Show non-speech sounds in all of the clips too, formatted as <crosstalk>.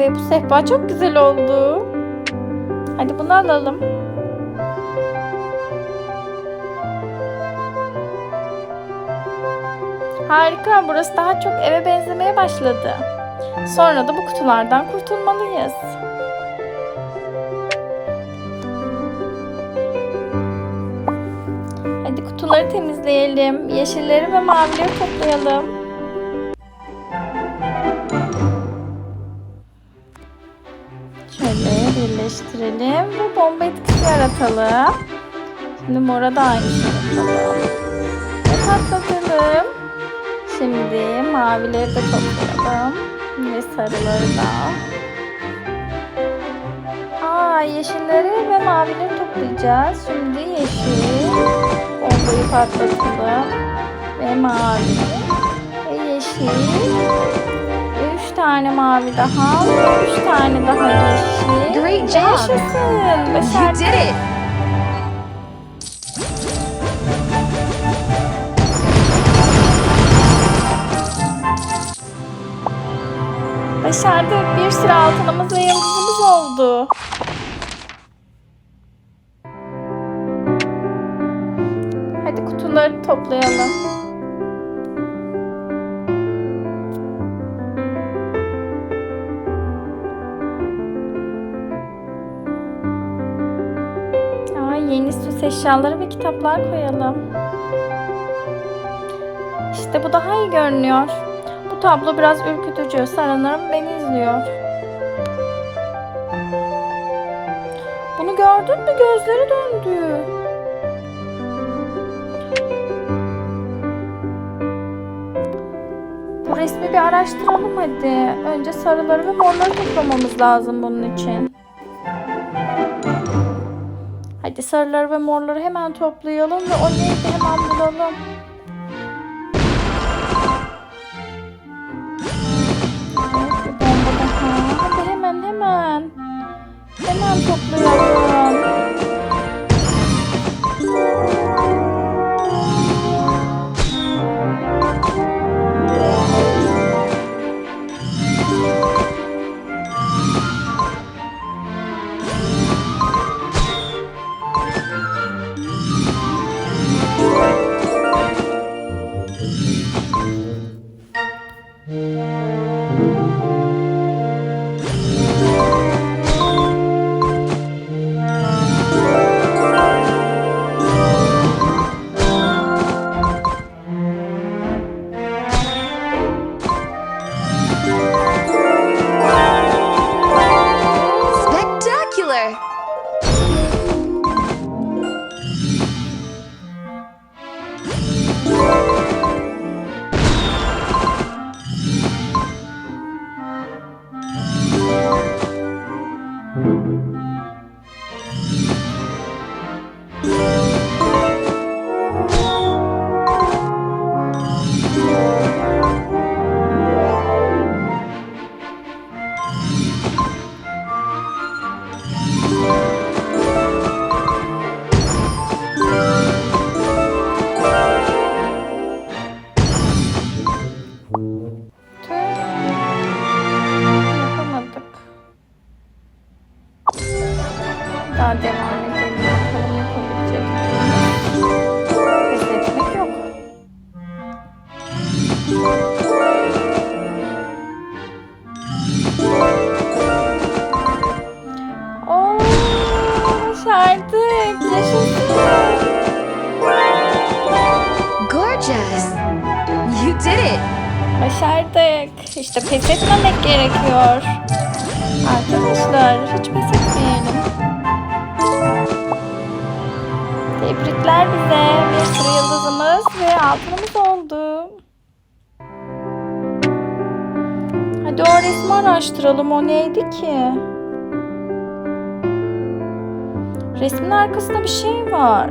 Ve bu sehpa çok güzel oldu. Hadi bunu alalım. Harika, burası daha çok eve benzemeye başladı. Sonra da bu kutulardan kurtulmalıyız. Hadi kutuları temizleyelim. Yeşilleri ve mavileri toplayalım. Birleştirelim ve bomba etkisi yaratalım. Şimdi mora da aynı şey yapalım. Ve patlatalım. Şimdi mavileri de toplayalım. Ve sarıları da. Aa, yeşilleri ve mavileri toplayacağız. Şimdi yeşil. Bombayı patlatalım. Ve mavi. Ve yeşil. Tane mavi daha. Üç tane daha yeşil. Great job. Yaşasın. You Başardık. did it! Başardık. Bir sürü altınımız ve yıldızımız oldu. Hadi kutuları toplayalım. Yeni süs eşyaları ve kitaplar koyalım. İşte bu daha iyi görünüyor. Bu tablo biraz ürkütücü. Sanırım beni izliyor. Bunu gördün mü? Gözleri döndü. Bu resmi bir araştıralım hadi. Önce sarıları ve morları toplamamız lazım bunun için. Hadi sarıları ve morları hemen toplayalım ve o neydi hemen bulalım. Evet, hemen hemen. Hemen toplayalım. Daha devam edelim. Bakalım yapabilecek? Pes etmek yok. Oo, başardık. Yaşasın. Gorgeous! You did it! Başardık. İşte pes etmemek gerekiyor. Arkadaşlar hiç pes etmeyelim. Altınımız oldu. Hadi o resmi araştıralım. O neydi ki? Resmin arkasında bir şey var.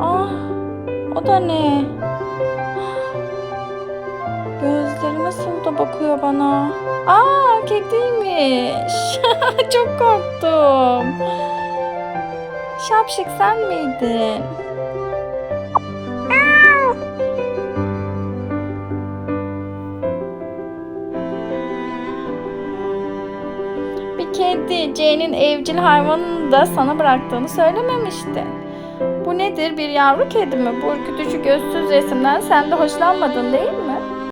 Ah, o da ne? Gözleri nasıl da bakıyor bana. Aa, kediymiş. <laughs> Çok korktum. Şapşık sen miydin? Bir kedi Jane'in evcil hayvanını da sana bıraktığını söylememişti. Bu nedir? Bir yavru kedi mi? Bu ürkütücü gözsüz resimden sen de hoşlanmadın değil mi?